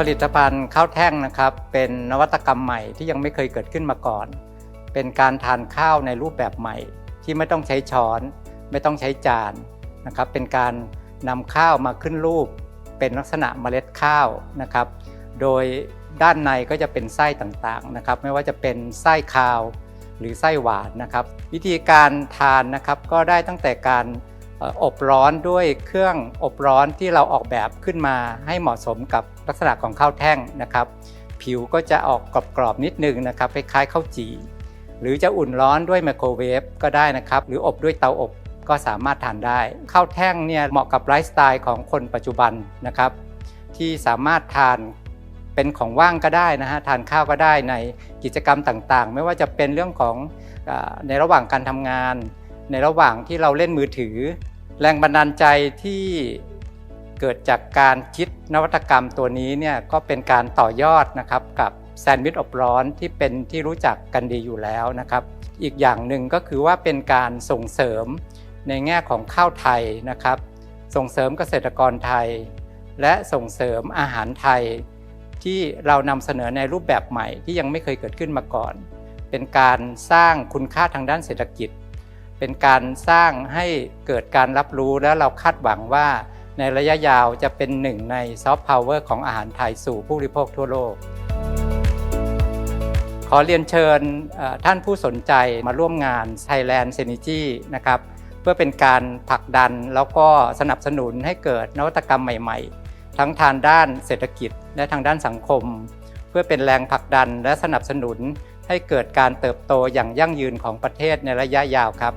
ผลิตภัณฑ์ข้าวแท่งนะครับ เป็นนวัตกรรมใหม่ที่ยังไม่เคยเกิดขึ้นมาก่อน เป็นการทานข้าวในรูปแบบใหม่ ที่ไม่ต้องใช้ช้อน ไม่ต้องใช้จานนะครับ เป็นการนำข้าวมาขึ้นรูป เป็นลักษณะเมล็ดข้าวนะครับ โดยด้านในก็จะเป็นไส้ต่างๆนะครับ ไม่ว่าจะเป็นไส้คาวหรือไส้หวานนะครับ วิธีการทานนะครับก็ได้ตั้งแต่การ อบร้อนด้วยเครื่องอบร้อนที่เราออกแบบขึ้นมาให้เหมาะสมกับลักษณะของข้าวแท่งนะครับ ผิวก็จะออกกรอบๆนิดนึงนะครับคล้ายๆข้าวจี่หรือจะอุ่นร้อนด้วยไมโครเวฟก็ได้นะครับ หรืออบด้วยเตาอบก็สามารถทานได้ ข้าวแท่งเนี่ยเหมาะกับไลฟ์สไตล์ของคนปัจจุบันนะครับ ที่สามารถทานเป็นของว่างก็ได้นะฮะทานข้าวก็ได้ในกิจกรรมต่างๆ ไม่ว่าจะเป็นเรื่องของในระหว่างการทำงาน ในระหว่างที่เราเล่นมือถือ แรงบันดาลใจที่เกิดจากการคิดนวัตกรรมตัวนี้เนี่ยก็เป็นการต่อยอดนะครับกับแซนด์วิชอบร้อนที่เป็นที่รู้จักกันดีอยู่แล้วนะครับ อีกอย่างหนึ่งก็คือว่าเป็นการส่งเสริมในแง่ของข้าวไทยนะครับ ส่งเสริมเกษตรกรไทย และส่งเสริมอาหารไทย ที่เรานำเสนอในรูปแบบใหม่ที่ยังไม่เคยเกิดขึ้นมาก่อน เป็นการสร้างคุณค่าทางด้านเศรษฐกิจ เป็นการสร้างให้เกิดการรับรู้และเราคาดหวังว่าในระยะยาวจะเป็นหนึ่งในซอฟต์พาวเวอร์ของอาหารไทยสู่ผู้บริโภคทั่วโลก ขอเรียนเชิญท่านผู้สนใจมาร่วมงาน Thailand Synergy นะครับเพื่อเป็นการผลักดันแล้วก็สนับสนุนให้เกิดนวัตกรรมใหม่ๆ ทั้งทางด้านเศรษฐกิจและทางด้านสังคม เพื่อเป็นแรงผลักดันและสนับสนุน ให้เกิดการเติบโตอย่างยั่งยืนของประเทศในระยะยาวครับ